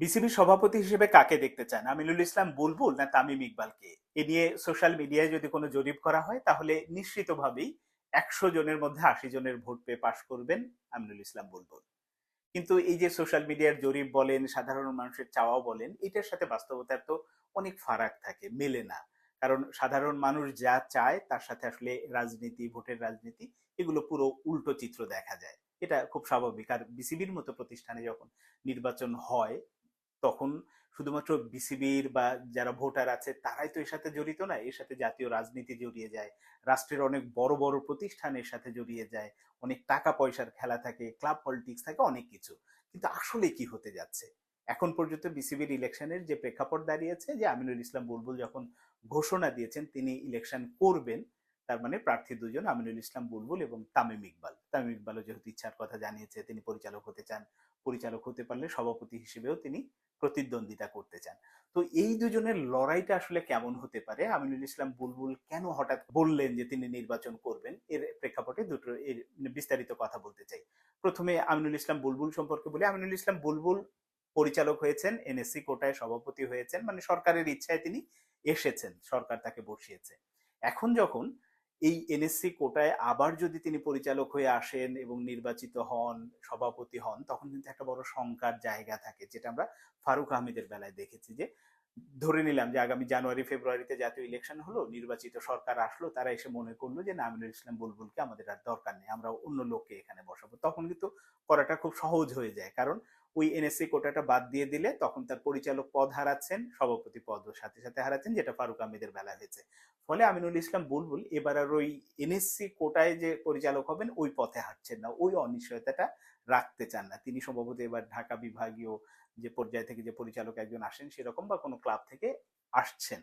বিসিবির সভাপতি হিসেবে কাকে দেখতে চান? আমিনুল ইসলাম, বুলবুল না তামিম ইকবালকে? এ নিয়ে সোশ্যাল মিডিয়ায় যদি কোনো জরিপ করা হয়, তাহলে নিশ্চিতভাবেই একশো জনের মধ্যে আশি জনের ভোট পেয়ে পাশ করবেন আমিনুল ইসলাম, বুলবুল। কিন্তু এই যে সোশ্যাল মিডিয়ার জরিপ বলেন, সাধারণ মানুষের চাওয়াও বলেন, এটার সাথে বাস্তবতার তো অনেক ফারাক থাকে, মেলে না। কারণ সাধারণ মানুষ যা চায়, তার সাথে আসলে রাজনীতি, ভোটের রাজনীতি, এগুলো পুরো উল্টো চিত্র দেখা যায়। এটা খুব স্বাভাবিক। আর বিসিবির মতো প্রতিষ্ঠানে যখন নির্বাচন হয় তখন শুধুমাত্র বিসিবির বা যারা ভোটার আছে, তারাই তো এর সাথে জড়িত না। এর সাথে জাতীয় রাজনীতি জড়িয়ে যায়। রাষ্ট্রের অনেক বড় বড় প্রতিষ্ঠানের সাথে জড়িয়ে যায়। অনেক টাকা পয়সার খেলা থাকে, ক্লাব পলিটিক্স থাকে, অনেক কিছু। কিন্তু আসলে কি হতে যাচ্ছে? এখন পর্যন্ত বিসিবির ইলেকশনের যে প্রেক্ষাপট দাঁড়িয়েছে, যে আমিনুল ইসলাম বুলবুল যখন ঘোষণা দিয়েছেন, তিনি ইলেকশন করবেন, তার মানে প্রার্থী দুজন আমিনুল ইসলাম বুলবুল এবং তামিম ইকবাল। তামিম ইকবালও যেহেতু ইচ্ছার কথা জানিয়েছে, তিনি পরিচালক হতে চান। পরিচালক হতে পারলে সভাপতি হিসেবেও তিনি প্রতিদ্বন্দ্বিতা করতে চান। তো এই দুজনের লড়াইটা আসলে কেমন হতে পারে? আমিনুল ইসলাম বুলবুল কেন হঠাৎ বললেন যে তিনি নির্বাচন করবেন? এর প্রেক্ষাপটে দুটো এর বিস্তারিত কথা বলতে চাই। প্রথমে আমিনুল ইসলাম বুলবুল সম্পর্কে বলি। আমিনুল ইসলাম বুলবুল পরিচালক হয়েছেন, এনএসসি কোটায় সভাপতি হয়েছেন মানে সরকারের ইচ্ছায় তিনি এসেছেন, সরকার তাকে বসিয়েছে। এখন যখন এই এনএসসি কোটায় আবার যদি তিনি পরিচালক হয়ে আসেন এবং নির্বাচিত হন, সভাপতি হন, তখন কিন্তু একটা বড় শঙ্কার জায়গা থাকে, যেটা আমরা ফারুক আহমেদের বেলায় দেখেছি যে, ধরে নিলাম যে আগামী জানুয়ারি, ফেব্রুয়ারিতে জাতীয় ইলেকশন হলো, নির্বাচিত সরকার আসলো, তারা এসে মনে করল যে, না, আমিনুল ইসলাম বুলবুলকে আমাদের আর দরকার নেই আমরা অন্য লোককে এখানে বসাবো। তখন কিন্তু করাটা খুব সহজ হয়ে যায়, কারণ ওই এনএসসি কোটাটা বাদ দিয়ে দিলে তখন তার পরিচালক পদ হারাচ্ছেন, সভাপতি পদ সাথে সাথে হারাচ্ছেন, যেটা ফারুক আহমেদের বেলা হয়েছে। ফলে আমিনুল ইসলাম বুলবুল এবার আর ওই এনএসসি কোটায় যে পরিচালক হবেন, ওই পথে হাঁটছেন না। ওই অনিশ্চয়তাটা রাখতে চান না। তিনি সম্ভবত এবার ঢাকা বিভাগীয় যে পর্যায় থেকে যে পরিচালক একজন আসেন, সেরকম বা কোনো ক্লাব থেকে আসছেন।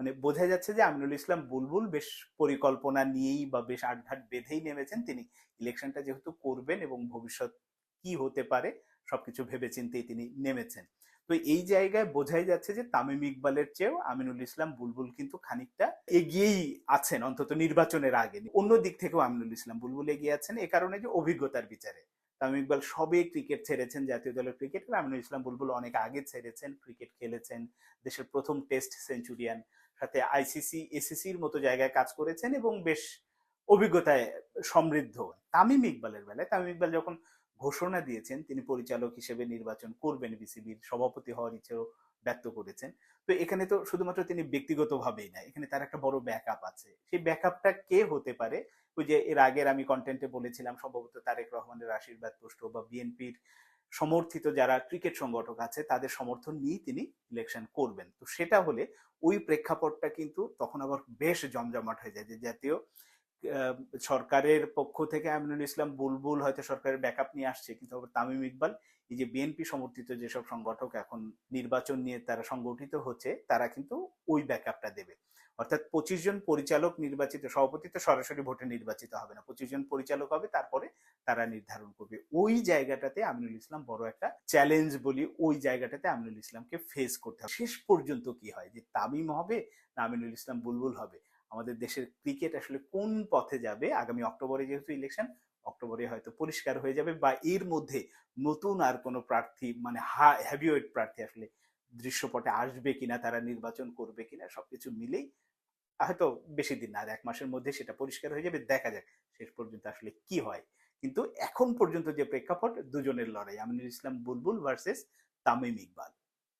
মানে বোঝা যাচ্ছে যে আমিনুল ইসলাম বুলবুল বেশ পরিকল্পনা নিয়েই বা বেশ আটঘাট বেঁধেই নেমেছেন। তিনি ইলেকশনটা যেহেতু করবেন এবং ভবিষ্যৎ কি হতে পারে সবকিছু ভেবে চিন্তেই তিনি নেমেছেন। তো এই জায়গায় বোঝাই যাচ্ছে যে তামিম ইকবালের চেয়েও আমিনুল ইসলাম বুলবুল কিন্তু খানিকটা এগিয়েই আছেন, অন্তত নির্বাচনের আগে। অন্য দিক থেকেও আমিনুল ইসলাম বুলবুল এগিয়ে আছেন, এ কারণে যে অভিজ্ঞতার বিচারে। তামিম ইকবাল সবে ক্রিকেট ছেড়েছেন, জাতীয় দলের ক্রিকেট আমিনুল ইসলাম বুলবুল অনেক আগে ছেড়েছেন, ক্রিকেট খেলেছেন, দেশের প্রথম টেস্ট সেঞ্চুরিয়ান। সাথে আইসিসি, এসিসির মতো জায়গায় কাজ করেছেন এবং বেশ অভিজ্ঞতায় সমৃদ্ধ। তামিম ইকবালের বেলায়, তামিম ইকবাল যখন ঘোষণা দিয়েছেন, তিনি পরিচালক হিসেবে নির্বাচন করবেন বিসিবির সভাপতি হওয়ার ইচ্ছেও ব্যক্ত করেছেন। তো এখানে তো শুধুমাত্র তিনি ব্যক্তিগতভাবেই না, এখানে তার একটা বড় ব্যাকআপ আছে। সেই ব্যাকআপটা কে হতে পারে? ওই যে এর আগের আমি কন্টেন্টে বলেছিলাম, সম্ভবত তারেক রহমানের আশীর্বাদ পুষ্ট বা বিএনপির সমর্থিত যারা ক্রিকেট সংগঠক আছে, তাদের সমর্থন নিয়েই তিনি ইলেকশন করবেন। তো সেটা হলে ওই প্রেক্ষাপটটা কিন্তু তখন আবার বেশ জমজমাট হয়ে যায় যে জাতীয় সরকারের পক্ষ থেকে আমিনুল ইসলাম বুলবুল হয়তো সরকারের ব্যাকআপ নিয়ে আসছে, কিন্তু তামিম ইকবাল, এই যে বিএনপি সমর্থিত যেসব সংগঠক এখন নির্বাচন নিয়ে তারা সংগঠিত হচ্ছে, তারা কিন্তু ওই ব্যাকআপটা দেবে। অর্থাৎ পঁচিশ জন পরিচালক নির্বাচিত, সভাপতি তো সরাসরি ভোটে নির্বাচিত হবে না। পঁচিশ জন পরিচালক হবে, তারপরে তারা নির্ধারণ করবে। ওই জায়গাটাতে আমিনুল ইসলাম বড় একটা চ্যালেঞ্জ বলি, ওই জায়গাটাতে আমিনুল ইসলামকে ফেস করতে হবে। শেষ পর্যন্ত কি হয়? যে তামিম হবে না আমিনুল ইসলাম বুলবুল হবে? আমাদের দেশের ক্রিকেট আসলে কোন পথে যাবে? আগামী অক্টোবরে যেহেতু ইলেকশন অক্টোবরে হয়তো পরিষ্কার হয়ে যাবে বা এর মধ্যে নতুন আর কোনো প্রার্থী মানে হা হ্যাভিওয়েট প্রার্থী আসলে দৃশ্যপটে আসবে কিনা, তারা নির্বাচন করবে কিনা, সবকিছু মিলেই হয়তো বেশি দিন না, আর এক মাসের মধ্যে সেটা পরিষ্কার হয়ে যাবে, দেখা যাক শেষ পর্যন্ত আসলে কি হয়। কিন্তু এখন পর্যন্ত যে প্রেক্ষাপট, দুজনের লড়াই, আমিনুল ইসলাম বুলবুল ভার্সেস তামিম ইকবাল।